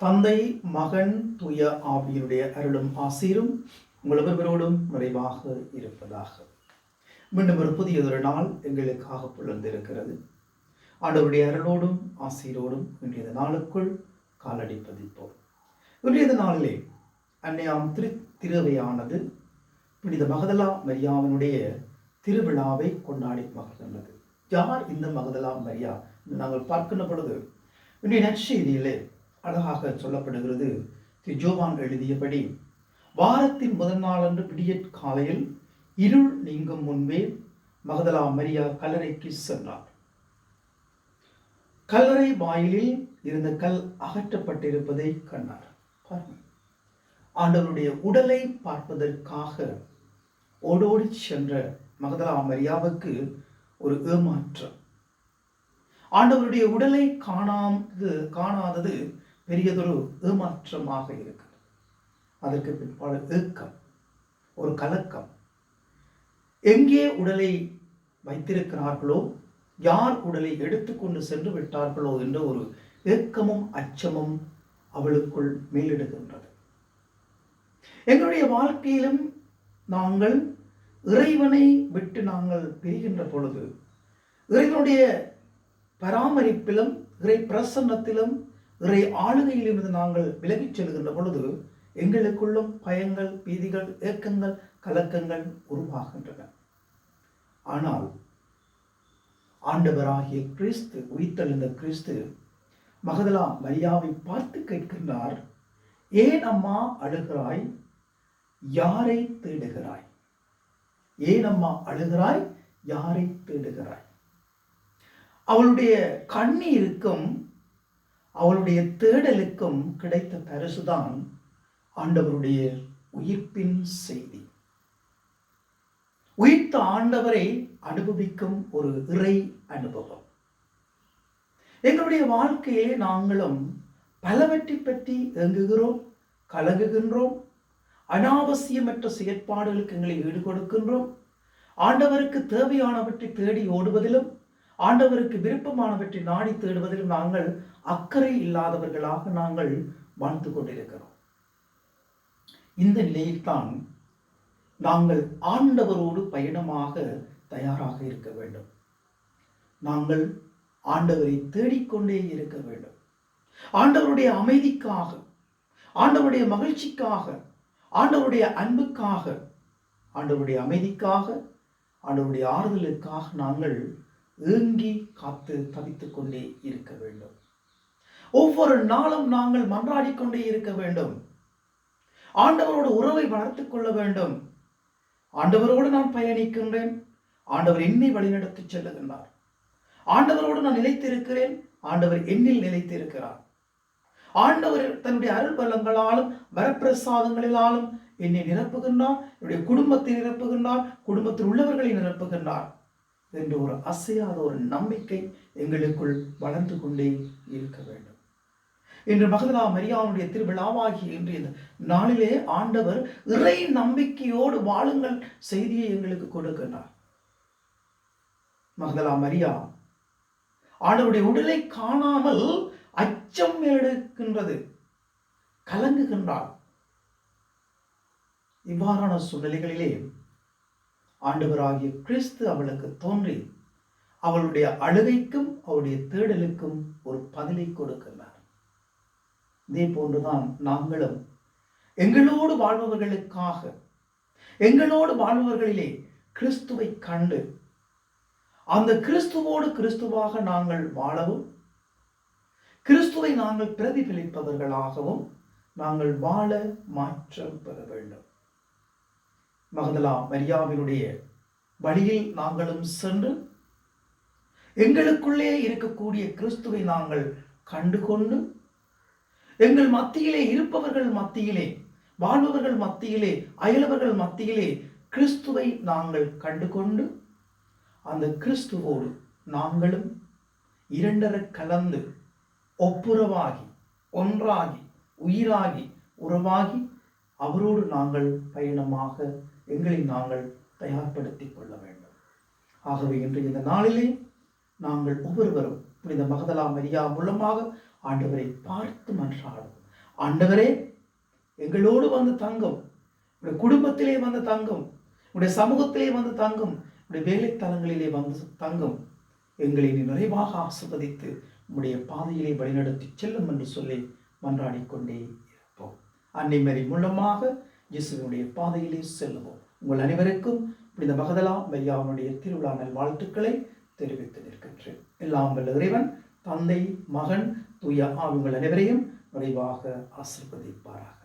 தந்தை மகன் துய ஆவியினுடைய அருளும் ஆசீரும் உங்கள் ஒவ்வொருவரோடும் நிறைவாக இருப்பதாக. மீண்டும் ஒரு புதியதொரு நாள் எங்களுக்காக புலர்ந்திருக்கிறது ஆண்டவருடைய அருளோடும் ஆசீரோடும் இன்றைய நாளுக்குள் காலடி பதிப்போம். இன்றைய நாளிலே அன்னையாம் திரு திருவையானது புனித மகதலா மரியாவினுடைய திருவிழாவை கொண்டாடி மகிழ்கின்றது யார் இந்த மகதலா மரியா? நாங்கள் பார்க்கின்ற பொழுது இன்றைய நற்செய்தியிலே அழகாக சொல்லப்படுகிறது. திரு ஜோவான் எழுதியபடி வாரத்தின் முதல் நாளன்று விடியற் காலையில் இருள் நீங்கும் முன்பே மகதலா மரியா கல்லறைக்கு சென்றார் கல்லறை வாயிலில் இருந்த கல் அகற்றப்பட்டிருப்பதை கண்டார். பாருங்கள். ஆண்டவருடைய உடலை பார்ப்பதற்காக ஓடோடி சென்ற மகதலா மரியாவுக்கு ஒரு ஏமாற்றம். ஆண்டவருடைய உடலை காணாமது காணாதது பெரியதொரு ஏமாற்றமாக இருக்கிறது. அதற்கு பிற்பாடு ஏக்கம் ஒரு கலக்கம். எங்கே உடலை வைத்திருக்கிறார்களோ யார் உடலை எடுத்துக்கொண்டு சென்று விட்டார்களோ என்ற ஒரு ஏக்கமும் அச்சமும் அவளுக்குள் மேலிடுகின்றது. எங்களுடைய வாழ்க்கையிலும் நாங்கள் இறைவனை விட்டு நாங்கள் பிரிகின்ற பொழுது இறைவனுடைய பராமரிப்பிலும் இறை பிரசன்னத்திலும் இறை ஆளுகையிலிருந்து நாங்கள் விலகிச் செல்கின்ற பொழுது எங்களுக்குள்ளும் பயங்கள் பீதிகள் ஏக்கங்கள் கலக்கங்கள் உருவாகின்றன. ஆனால் ஆண்டவராகிய கிறிஸ்து உயிர்த்தெழுந்த கிறிஸ்து மகதலா மரியாவை பார்த்து கேட்கின்றார் ஏன் அம்மா அழுகிறாய்? யாரை தேடுகிறாய்? ஏன் அம்மா அழுகிறாய்? யாரை தேடுகிறாய்? அவளுடைய கண்ணீருக்கும் அவளுடைய தேடலுக்கும் கிடைத்த பரிசுதான் ஆண்டவருடைய உயிர்ப்பின் செய்தி. உயிர்த்த ஆண்டவரை அனுபவிக்கும் ஒரு இறை அனுபவம். எங்களுடைய வாழ்க்கையிலே நாங்களும் பலவற்றை பற்றி இயங்குகிறோம் கலங்குகின்றோம் அனாவசியமற்ற செயற்பாடுகளுக்கு எங்களை ஈடுகொடுக்கின்றோம். ஆண்டவருக்கு தேவையானவற்றை தேடி ஓடுவதிலும் ஆண்டவருக்கு விருப்பமானவற்றை நாடி தேடுவதில் நாங்கள் அக்கறை இல்லாதவர்களாக நாங்கள் வாழ்ந்து கொண்டிருக்கிறோம். இந்த நிலையில்தான் நாங்கள் ஆண்டவரோடு பயணமாக தயாராக இருக்க வேண்டும். நாங்கள் ஆண்டவரை தேடிக்கொண்டே இருக்க வேண்டும். ஆண்டவருடைய அமைதிக்காக ஆண்டவருடைய மகிழ்ச்சிக்காக ஆண்டவருடைய அன்புக்காக ஆண்டவருடைய அமைதிக்காக ஆண்டவருடைய ஆறுதலுக்காக நாங்கள் ஏங்கி காத்து தவித்துக் கொண்டே இருக்க வேண்டும். ஒவ்வொரு நாளும் நாங்கள் மன்றாடிக்கொண்டே இருக்க வேண்டும். ஆண்டவரோட உறவை வளர்த்துக் கொள்ள வேண்டும். ஆண்டவரோடு நான் பயணிக்கின்றேன். ஆண்டவர் என்னை வழிநடத்தி செல்லுகின்றார். ஆண்டவரோடு நான் நிலைத்திருக்கிறேன். ஆண்டவர் என்னில் நிலைத்திருக்கிறார். ஆண்டவர் தன்னுடைய அருள் பலங்களாலும் வரப்பிரசாதங்களிலாலும் என்னை நிரப்புகின்றார். என்னுடைய குடும்பத்தை நிரப்புகின்றார். குடும்பத்தில் உள்ளவர்களை நிரப்புகின்றார். என்ற ஒரு அசையாத ஒரு நம்பிக்கை எங்களுக்குள் வளர்ந்து கொண்டே இருக்க வேண்டும். இன்று மகதலா மரியாவுடைய திருவிழாவாகி இன்று இந்த நாளிலே ஆண்டவர் இறை நம்பிக்கையோடு வாழுங்கள் செய்தியை எங்களுக்கு கொடுக்கின்றார் மகதலா மரியா ஆண்டவருடைய உடலை காணாமல் அச்சம் எடுக்கின்றது கலங்குகின்றாள். இவ்வாறான சூழ்நிலைகளிலே ஆண்டவராகிய கிறிஸ்து அவளுக்கு தோன்றி அவளுடைய அழுகைக்கும் அவளுடைய தேடலுக்கும் ஒரு பதிலை கொடுக்கின்றார் இதே போன்றுதான் நாங்களும் எங்களோடு வாழ்பவர்களுக்காக எங்களோடு வாழ்பவர்களிலே கிறிஸ்துவை கண்டு அந்த கிறிஸ்துவோடு கிறிஸ்துவாக நாங்கள் வாழவும் கிறிஸ்துவை நாங்கள் பிரதிபலிப்பவர்களாகவும் நாங்கள் வாழ மாற்றம் பெற வேண்டும். மகதலா மரியாவினுடைய வழியில் நாங்களும் சென்று எங்களுக்குள்ளே இருக்கக்கூடிய கிறிஸ்துவை நாங்கள் கண்டுகொண்டு எங்கள் மத்தியிலே இருப்பவர்கள் மத்தியிலே வாழ்பவர்கள் மத்தியிலே அயலவர்கள் மத்தியிலே கிறிஸ்துவை நாங்கள் கண்டுகொண்டு அந்த கிறிஸ்துவோடு நாங்களும் இரண்டர கலந்து ஒப்புரவாகி ஒன்றாகி உயிராகி உறவாகி அவரோடு நாங்கள் பயணமாக எங்களை நாங்கள் தயார்படுத்திக் கொள்ள வேண்டும். ஆகவே இன்று இந்த நாளிலே நாங்கள் ஒவ்வொருவரும் புனித மகதலா மரியா மூலமாக ஆண்டவரை பார்த்து மன்றாடும் ஆண்டவரே எங்களோடு வந்து தங்கும் உடைய குடும்பத்திலே வந்து தங்கும் உடைய சமூகத்திலே வந்து தங்கும் உடைய வேலைத்தலங்களிலே வந்து தங்கும் எங்களை நிறைவாக ஆசிர்வதித்து உடைய பாதையிலே வழிநடத்தி செல்லும் என்று சொல்லி மன்றாடிக்கொண்டே இருப்போம். அன்னை மரி மூலமாக இயேசுவினுடைய பாதையிலே செல்லுவோம். உங்கள் அனைவருக்கும் புனித மகதலா மையாவனுடைய திருவிழா நல் வாழ்த்துக்களை தெரிவித்து நிற்கின்றேன். எல்லாம் வல்ல இறைவன் தந்தை மகன் தூய ஆவி உங்கள் அனைவரையும் நிறைவாக ஆசிர்வதிப்பாராக.